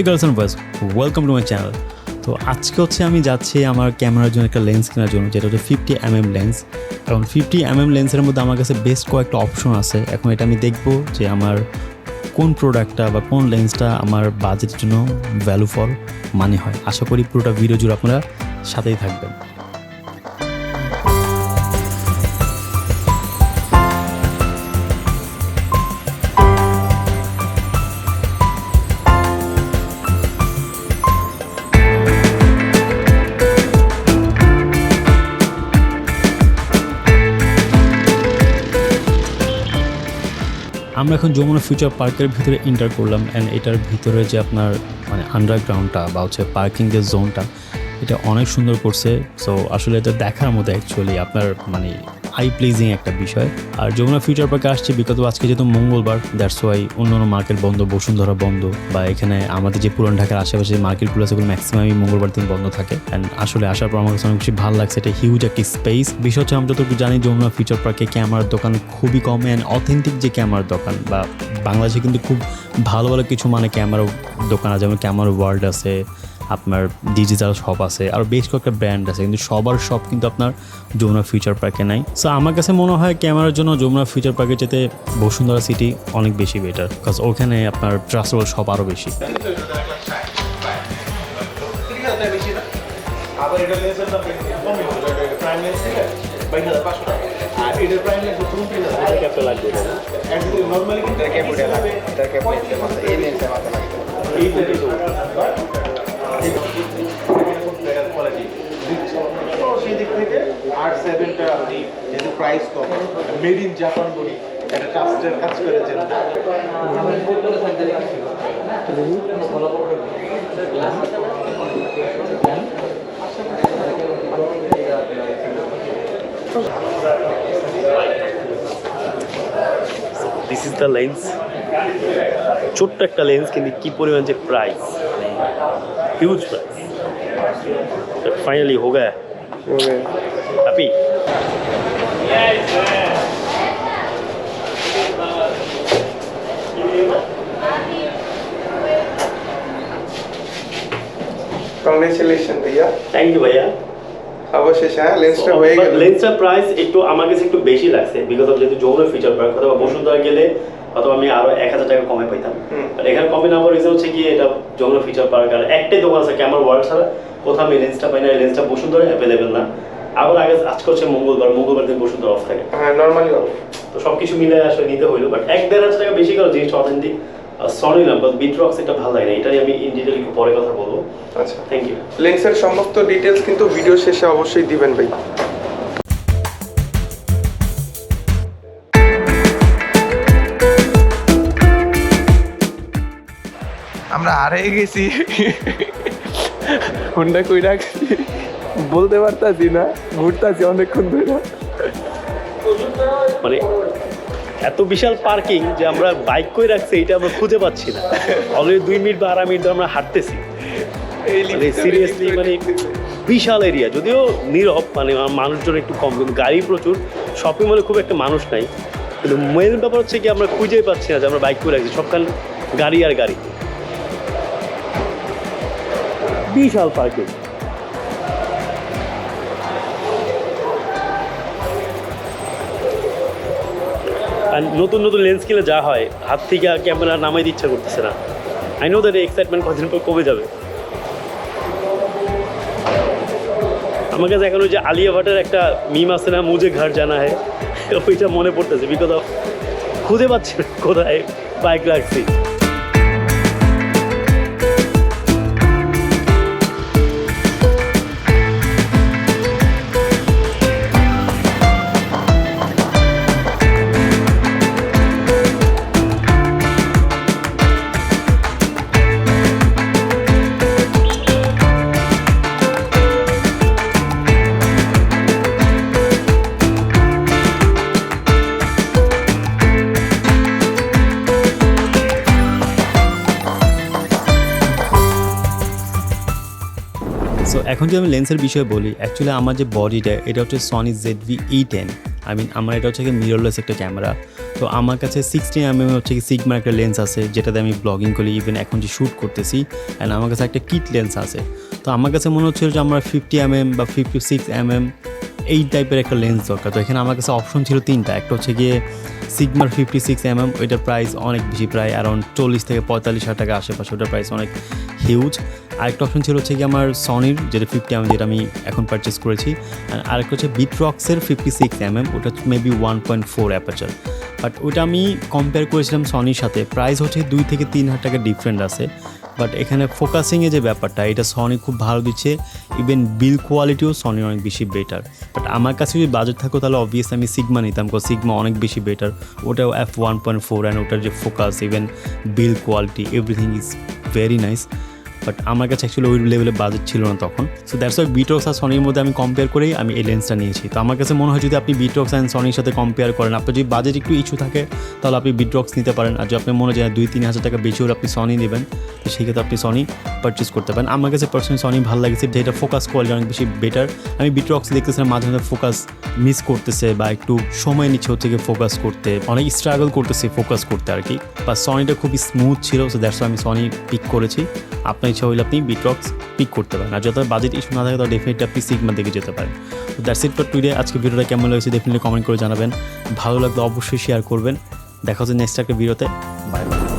Hey girls and boys welcome to my channel তো আজকে হচ্ছে আমি যাচ্ছি আমার ক্যামেরার জন্য একটা লেন্স কেনার জন্য, যেটা হচ্ছে ফিফটি এম এম লেন্স কারণ ফিফটি এম এম লেন্সের মধ্যে আমার কাছে বেস্ট কয়েকটা অপশন আছে। এখন এটা আমি দেখব যে আমার কোন প্রোডাক্টটা বা কোন লেন্সটা আমার বাজেটের জন্য ভ্যালু ফর মানে হয়। আশা করি পুরোটা ভিডিও জুড়ে আপনারা সাথেই থাকবেন। আমরা এখন যমুনা ফিউচার পার্কের ভিতরে এন্টার করলাম অ্যান্ড এটার ভিতরে যে আপনার মানে আন্ডারগ্রাউন্ডটা বা হচ্ছে পার্কিং যে জোনটা এটা অনেক সুন্দর করছে। সো আসলে এটা দেখার মতো অ্যাকচুয়ালি আপনার মানে আই প্লিজিং একটা বিষয়। আর যমুনা ফিউচার পার্কে আসছে, বিগত আজকে যেহেতু মঙ্গলবার দ্যাটস ওয়াই অন্য অন্য মার্কেট বন্ধ, বসুন্ধরা বন্ধ, বা এখানে আমাদের যে পুরান ঢাকার আশেপাশে মার্কেটগুলো আছে ম্যাক্সিমামই মঙ্গলবার দিন বন্ধ থাকে। অ্যান্ড আসলে আসার পর আমার কাছে অনেক বেশি ভালো লাগছে, এটা হিউজ একটা স্পেস বিষয় হচ্ছে আমি যতটুকু জানি, যমুনা ফিউচার পার্কে ক্যামেরার দোকান খুবই কম অ্যান্ড অথেন্টিক যে ক্যামেরার দোকান, বা বাংলাদেশে কিন্তু খুব ভালো ভালো কিছু মানে ক্যামেরা দোকান আছে, যেমন ক্যামেরা ওয়ার্ল্ড আছে আপনার ডিজিটাল শপ আছে, আর বেশ কয়েকটা ব্র্যান্ড আছে, কিন্তু সবার শপ কিন্তু আপনার যমুনা ফিউচার পার্কে নাই। সো আমার কাছে মনে হয় ক্যামেরার জন্য যমুনা ফিউচার পার্কে যেতে বসুন্ধরা সিটি অনেক বেশি বেটার বিকজ ওখানে আপনার ট্রাস্টেবল শপ আরও বেশি। লাগবে সেভেনটা যেহেতু প্রাইস কম মেড ইন জাপান বলি, একটা ট্রাস্টের কাজ করেছেন দিস ইজ দ্য লেন্স ছোট্ট একটা লেন্স কিন্তু কি পরিমাণ যে প্রাইস হিউজ প্রাইস ফাইনালি হো গয়া হ্যাপি কংগ্রেচুলেশন ভাইয়া থ্যাংক ইউ ভাইয়া অবশেষে হ্যাঁ লেন্সটা হয়ে গেল লেন্সটার প্রাইস একটু আমার কাছে একটু বেশি লাগছে বিকজ অফ যেহেতু যৌন ফিচার পার্ক অথবা বসুন্ধরা গেলে অথবা আমি আরও এক হাজার টাকা কমে পাইতাম। আর এখানে কমে না পড়ে হচ্ছে কি এটা ফিচার পার্ক আর একটাই দোকান আছে ক্যামেরা ওয়ার্ল্ড ছাড়া। কোথাও আমি লেন্সটা পাই না লেন্সটা বসুন্ধরা অ্যাভেলেবেল না। আবার আগে আজকে হচ্ছে মঙ্গলবার মঙ্গলবার দিন বসুন্ধরা অফ থাকে। হ্যাঁ নর্মালি অফ তো সবকিছু মিলে আসলে নিতে হইল। বাট এক দেড় হাজার টাকা বেশি গেল জিনিসটা অথেন্টিক সরি না বাট বিটরক্স এটা ভালো লাগে না। এটাই আমি ইন ডিটেল একটু পরে কথা বলব। আচ্ছা। থ্যাংক ইউ লেন্সের সমস্ত ডিটেলস কিন্তু ভিডিও শেষে অবশ্যই দিবেন ভাই। আমরা হারিয়ে গেছি। হুন্ডা কই রাখছি বলতে পারতাছি না ঘুরতাছি অনেকক্ষণ ধরে। মানে এত বিশাল পার্কিং যে আমরা বাইক করে রাখছি এটা আমরা খুঁজে পাচ্ছি না। অলরেডি দুই মিনিট বা আড়াই মিনিট ধরে আমরা হাঁটতেছি। এই মানে সিরিয়াসলি মানে বিশাল এরিয়া যদিও নীরব মানে মানুষজন একটু কম কিন্তু গাড়ি প্রচুর। শপিং মলে খুব একটা মানুষ নাই। কিন্তু মেন ব্যাপার হচ্ছে কি আমরা খুঁজেই পাচ্ছি না যে আমরা বাইক করে রাখছি। সবখান গাড়ি আর গাড়ি। বিশাল পার্কিং আর নতুন নতুন লেন্স কিনে যা হয়, হাত থেকে আর ক্যামেরা নামাই ইচ্ছা করতেছে না। আই নো দ্যাট এক্সাইটমেন্ট কদিন পর কমে যাবে। আমার কাছে এখন ওই যে আলিয়া ভাটের একটা মিম আছে না, মুজে ঘর জানা হয় ওইটা মনে পড়তেছে বিকজ অফ খুঁজে পাচ্ছি কোথায় বাইক রাখছি এখন যদি আমি লেন্সের বিষয়ে বলি অ্যাকচুয়ালি আমার যে বডিটা এটা হচ্ছে Sony Z V E ten I mean আমার এটা হচ্ছে মিররলেস একটা ক্যামেরা তো আমার কাছে সিক্সটিন এম এম হচ্ছে সিগমার একটা লেন্স আছে, যেটাতে আমি ব্লগিং করি ইভেন এখন যে শ্যুট করতেছি অ্যান্ড আমার কাছে একটা কিট লেন্স আছে। তো আমার কাছে মনে হচ্ছিল যে আমার ফিফটি এম এম বা ফিফটি সিক্স এম এম এই টাইপের একটা লেন্স দরকার। তো এখানে আমার কাছে অপশন ছিল তিনটা। একটা হচ্ছে গিয়ে সিগমার ফিফটি সিক্স এম এম ওইটার প্রাইস অনেক বেশি, প্রায় অ্যারাউন্ড চল্লিশ থেকে পঁয়তাল্লিশ হাজার টাকা আশেপাশে। ওটার প্রাইস অনেক হিউজ আরেকটা অপশন ছিল হচ্ছে কি আমার সনির যেটা ফিফটি এম যেটা আমি এখন পারচেস করেছি। আর আরেকটা হচ্ছে বিট্রক্সের ফিফটি সিক্স এম এম ওটা maybe one point four aperture but ওটা আমি কম্পেয়ার করেছিলাম সনির সাথে। প্রাইস হচ্ছে দুই থেকে তিন হাজার টাকা ডিফারেন্ট আছে। বাট এখানে ফোকাসিংয়ে যে ব্যাপারটা, এটা সনি খুব ভালো দিচ্ছে। ইভেন বিল কোয়ালিটিও সনি অনেক বেশি বেটার বাট আমার কাছে যদি বাজেট থাকো তাহলে অবভিয়াসলি আমি সিগমা নিতাম, কারণ সিগমা অনেক বেশি বেটার ওটাও F one point four and ওটার যে focus even build quality everything is very nice but আমার কাছে অ্যাকচুয়ালি ওই লেভেলে বাজেট ছিল না তখন। সো দ্যাটস ওয়াই বিটক্স আর সনির মধ্যে আমি কম্পেয়ার করেই আমি এই লেন্সটা নিয়েছি। তো আমার কাছে মনে হয় যদি আপনি বিটক্স অ্যান্ড সনির সাথে কম্পেয়ার করেন, আপনার যদি বাজেট একটু ইস্যু থাকে, তাহলে আপনি বিটক্স নিতে পারেন। আর যদি আপনি মনে হয় দুই তিন হাজার টাকা বেশি হলে আপনি সনি নেবেন, তো সেক্ষেত্রে আপনি সনি পারচেস করতে পারেন। আমার কাছে পার্সোনালি সনি ভালো লাগছে। যেটা ফোকাস কোয়ালিটি অনেক বেশি বেটার আমি বিটক্স দেখতেছিলাম মাঝে মাঝে ফোকাস মিস করতেছে বা একটু সময় নিচ্ছে হচ্ছে ফোকাস করতে। অনেক স্ট্রাগল করতেছে ফোকাস করতে আর কি। বা সনিটা খুবই স্মুথ ছিল সো দ্যাটস আমি সনি পিক করেছি। আপনার ইচ্ছা হইলে আপনি বিটক্স পিক করতে পারেন। আর যত বাজেট ইস্যু না থাকে তাহলে ডেফিনেটলি আপনি সিগমা দিকে যেতে পারেন। তো দ্যাটস ইট ফর টুডে আজকে ভিডিওটা কেমন লেগেছে ডেফিনেটলি কমেন্ট করে জানাবেন। ভালো লাগলে অবশ্যই শেয়ার করবেন। দেখা হচ্ছে নেক্সট একটা ভিডিওতে। Bye bye